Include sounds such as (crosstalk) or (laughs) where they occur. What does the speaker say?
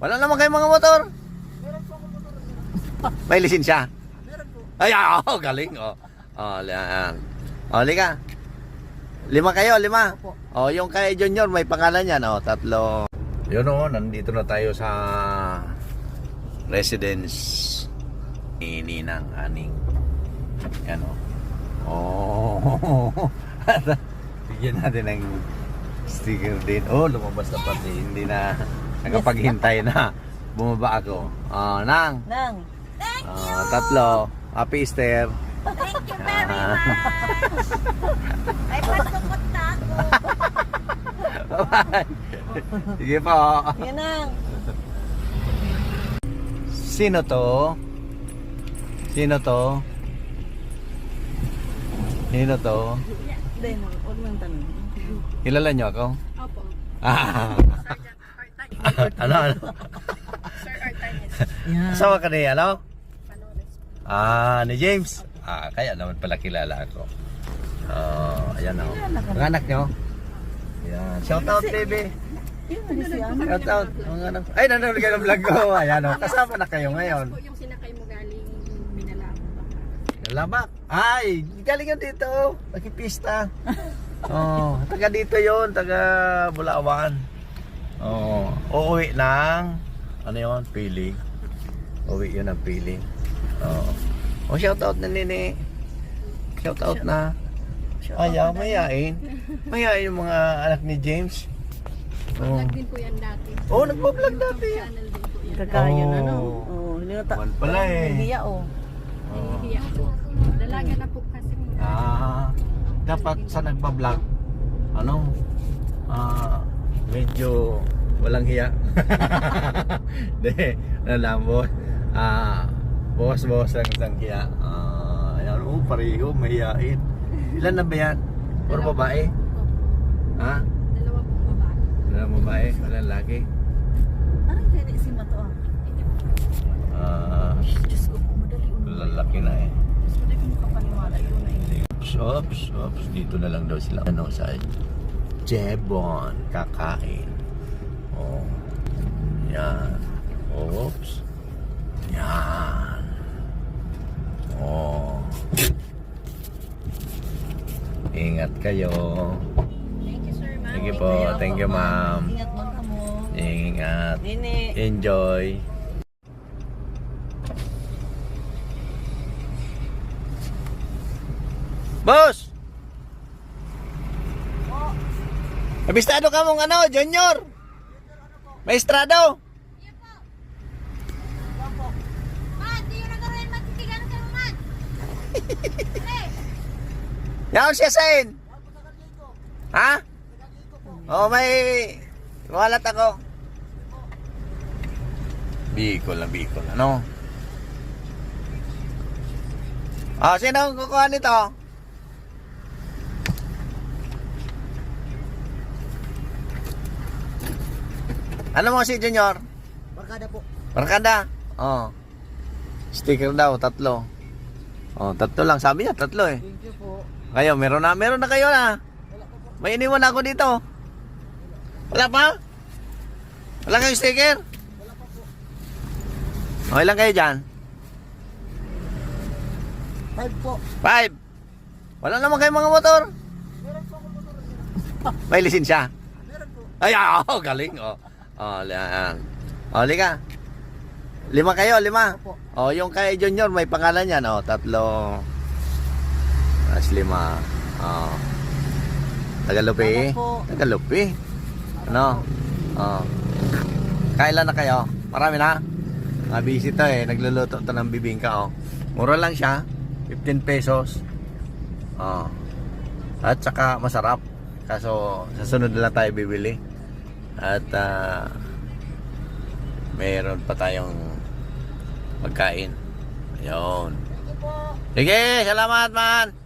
Wala naman kayong mga motor. Meron po ako motor. May lisensya. Meron po. Ay, oo, galing. Oh. Oh, yan. Oh, lika. Lima kayo, lima. Opo. Oh, yung kay Junior, may pangalan yan. Oh, tatlo. Yun oh, nandito na tayo sa residence ni Ninang Aning. Yan oh. Oh. (laughs) Bigyan natin ng sticker din. Oh, lumabas na pati. Hindi na nakapaghintay na. Bumaba ako. Oh, Nang. Nang. Oh, tatlo. Happy Easter. Thank you very Ah. much. Ay, pasukot na ako. Bye-bye. Sige po. Yan nang. Sino to? Sino to? Sino to? Hindi, nang. Huwag mong tanong. Kilala niyo ako? Opo. Ah. Ano, ano? Sir Artanis. Yan. (laughs) Asawa ka ni, ano? Panoles. Ah, ni James. Ah, kaya naman pala kilala ako. Oh, ayan oh. Mga anak niyo? Ayan. Shout out, baby. Shout out. Mga anak. Ay, nanonood ka ng vlog ko. Ayan oh. Kasama na kayo ngayon. Yung sinakay mo galing Minalao. Labak. Ay, galing yun dito. Nakipista. oh, taga dito yon, taga Bulawan. Oh, uuwi ng ano yon, piling. Uuwi yun ng piling. Oh. Oh, shout out na nini. Shout out na. Ayaw, mayain. Mayain yung mga anak ni James. Oh, Vlog din po yan dati. oh nagpa-vlog dati. Channel din po yan. Kakayan Oh. ano. Oh, hindi na ta. One pala eh. Hiya oh. Oh. Hiya po. Dalaga na po kasi. Ah, dapat sa nagpa-vlog, ano, ah, medyo walang hiya. (laughs) De, ano lang, boss. Ah, boss lang isang hiya. Ah, ayan, oh, pareho, mahihain. Ilan na ba yan? Puro babae? Ha? Dalawa pong babae. Walang babae, walang laki. Ano kaya si Mato ah? Ah, Diyos ko madali lalaki na eh. Diyos ko, di ko makapaniwala yun na yun. Oops, oops, oops. Dito na lang daw sila. Ano sa Jebon. Kakain. Oh. Yan. Oops. Yan. Oh. Ingat kayo. Thank you, sir, ma'am. Thank you po. Thank you, ma'am. Ingat mo ka mo. Ingat. Nini. Enjoy. Boss! Abistado ka mong ano, Junior? Maestrado? Yan siya sain. Ha? Oh, may walat ako. Bicol na Bicol, ano? Ah, sino ang kukuha nito? Ano mo si Junior? Barkada po. Barkada? Oh. Sticker daw, tatlo. Oh, tatlo lang. Sabi niya, tatlo eh. Thank you po. Kayo, meron na, meron na kayo na. May iniwan ako dito. Wala pa? Wala kayong sticker? Okay lang kayo dyan? Five po. Five. Wala naman kayong mga motor. Meron po ako motor. May lisensya. Meron po. Ay, oo, galing. Oh, oh yan. Oh, lika. Lima kayo, lima. Opo. Oh, yung kay Junior, may pangalan yan. Oh, tatlo. Mas lima. Oh. Tagalupi. Tagalupi. Ano? Oh. Kailan na kayo? Marami na? Ah, busy to eh. Nagluluto to ng bibingka oh. Mura lang siya. 15 pesos. Oh. At saka masarap. Kaso sa sunod na lang tayo bibili. At ah, meron pa tayong pagkain. Ayun. Sige, salamat man.